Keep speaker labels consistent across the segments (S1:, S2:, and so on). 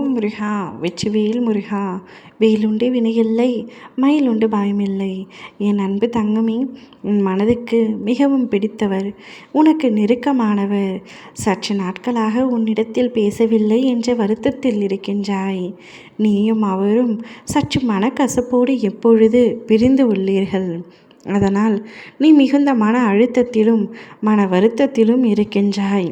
S1: ஓம் முருகா வெற்றிவேல் முருகா. வேலுண்டு வினையில்லை மயிலுண்டு பயமில்லை. என் அன்பு தங்கமே உன் மனதுக்கு மிகவும் பிடித்தவர் உனக்கு நெருக்கமானவர். சற்று நாட்களாக உன்னிடத்தில் பேசவில்லை என்ற வருத்தத்தில் இருக்கின்றாய். நீயும் அவரும் சற்று மனக்கசப்போடு எப்பொழுது பிரிந்து உள்ளீர்கள்? அதனால் நீ மிகுந்த மன அழுத்தத்திலும் மன வருத்தத்திலும் இருக்கின்றாய்.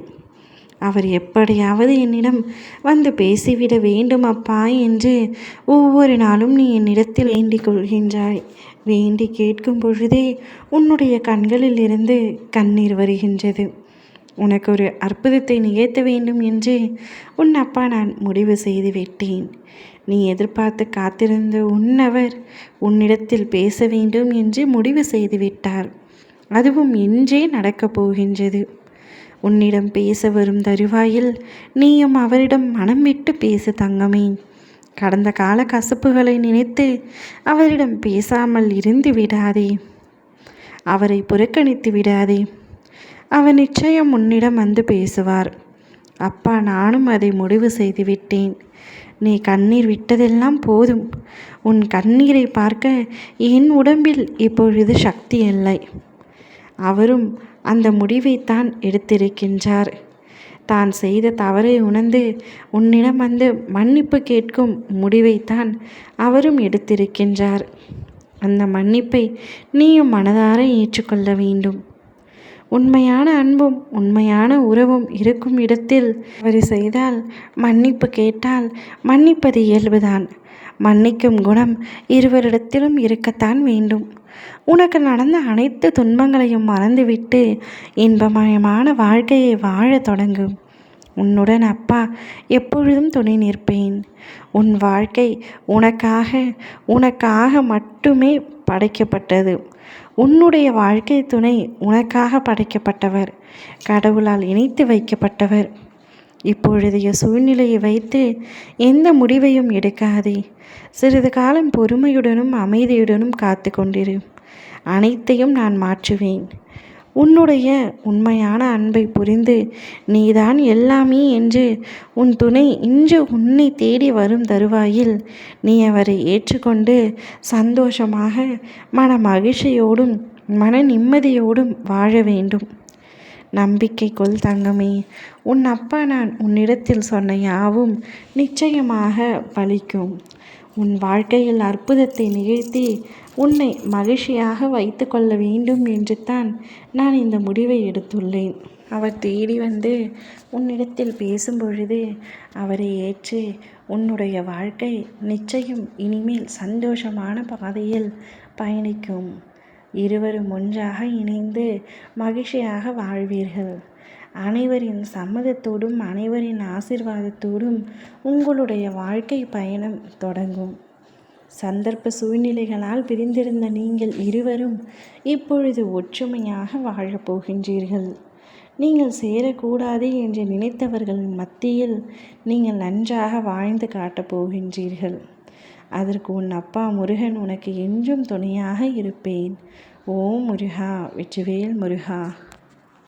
S1: அவர் எப்படியாவது என்னிடம் வந்து பேசிவிட வேண்டும் அப்பா என்று ஒவ்வொரு நாளும் நீ என்னிடத்தில் வேண்டிக் கொள்கின்றாய். வேண்டி கேட்கும் பொழுதே உன்னுடைய கண்களில் இருந்து கண்ணீர் வருகின்றது. உனக்கு ஒரு அற்புதத்தை நிகழ்த்த வேண்டும் என்று உன் அப்பா நான் முடிவு செய்து விட்டேன். நீ எதிர்பார்த்து காத்திருந்த உன்னவர் உன்னிடத்தில் பேச வேண்டும் என்று முடிவு செய்து விட்டார். அதுவும் இன்றே நடக்கப் போகின்றது. உன்னிடம் பேச வரும் தருவாயில் நீயும் அவரிடம் மனம் விட்டு பேசு தங்கமே. கடந்த கால கசப்புகளை நினைத்து அவரிடம் பேசாமல் இருந்து விடாதே. அவரை புறக்கணித்து விடாதே. அவர் நிச்சயம் உன்னிடம் வந்து பேசுவார். அப்பா நானும் அதை முடிவு செய்து விட்டேன். நீ கண்ணீர் விட்டதெல்லாம் போதும். உன் கண்ணீரை பார்க்க என் உடம்பில் இப்பொழுது சக்தி இல்லை. அவரும் அந்த முடிவைத்தான் எடுத்திருக்கின்றார். தான் செய்த தவறை உணர்ந்து உன்னிடம் வந்து மன்னிப்பு கேட்கும் முடிவைத்தான் அவரும் எடுத்திருக்கின்றார். அந்த மன்னிப்பை நீயும் மனதார ஏற்றுக்கொள்ள வேண்டும். உண்மையான அன்பும் உண்மையான உறவும் இருக்கும் இடத்தில் தவறு செய்தால் மன்னிப்பு கேட்டால் மன்னிப்பது இயல்புதான். மன்னிக்கும் குணம் இருவரிடத்திலும் இருக்கத்தான் வேண்டும். உனக்கு நடந்த அனைத்து துன்பங்களையும் மறந்துவிட்டு இன்பமயமான வாழ்க்கையை வாழத் தொடங்கும் உன்னுடன் அப்பா எப்பொழுதும் துணை நிற்பேன். உன் வாழ்க்கை உனக்காக உனக்காக மட்டுமே படைக்கப்பட்டது. உன்னுடைய வாழ்க்கை துணை உனக்காக படைக்கப்பட்டவர். கடவுளால் இணைத்து வைக்கப்பட்டவர். இப்பொழுதைய சூழ்நிலையை வைத்து எந்த முடிவையும் எடுக்காதே. சிறிது காலம் பொறுமையுடனும் அமைதியுடனும் காத்து கொண்டிரு. அனைத்தையும் நான் மாற்றுவேன். உன்னுடைய உண்மையான அன்பை புரிந்து நீதான் எல்லாமே என்று உன் துணை இன்று உன்னை தேடி வரும் தருவாயில் நீ அவரை ஏற்றுக்கொண்டு சந்தோஷமாக மன மகிழ்ச்சியோடும் மன நிம்மதியோடும் வாழ வேண்டும். நம்பிக்கை கொள் தங்கமே உன் அப்பா நான் உன்னிடத்தில் சொன்ன யாவும் நிச்சயமாக பலிக்கும். உன் வாழ்க்கையில் அற்புதத்தை நிகழ்த்தி உன்னை மகிழ்ச்சியாக வைத்து கொள்ள வேண்டும் என்று தான் நான் இந்த முடிவை எடுத்துள்ளேன். அவர் தேடி வந்து உன்னிடத்தில் பேசும்பொழுது அவரை ஏற்று உன்னுடைய வாழ்க்கை நிச்சயம் இனிமேல் சந்தோஷமான பாதையில் பயணிக்கும். இருவரும் ஒன்றாக இணைந்து மகிழ்ச்சியாக வாழ்வீர்கள். அனைவரின் சம்மதத்தோடும் அனைவரின் ஆசிர்வாதத்தோடும் உங்களுடைய வாழ்க்கை பயணம் தொடங்கும். சந்தர்ப்ப சூழ்நிலைகளால் பிரிந்திருந்த நீங்கள் இருவரும் இப்பொழுது ஒற்றுமையாக வாழப் போகின்றீர்கள். நீங்கள் சேரக்கூடாது என்று நினைத்தவர்களின் மத்தியில் நீங்கள் நன்றாக வாழ்ந்து காட்டப் போகின்றீர்கள். அதற்கு உன் அப்பா முருகன் உனக்கு என்றும் துணையாக இருப்பேன். ஓம் முருகா வெற்றிவேல் முருகா.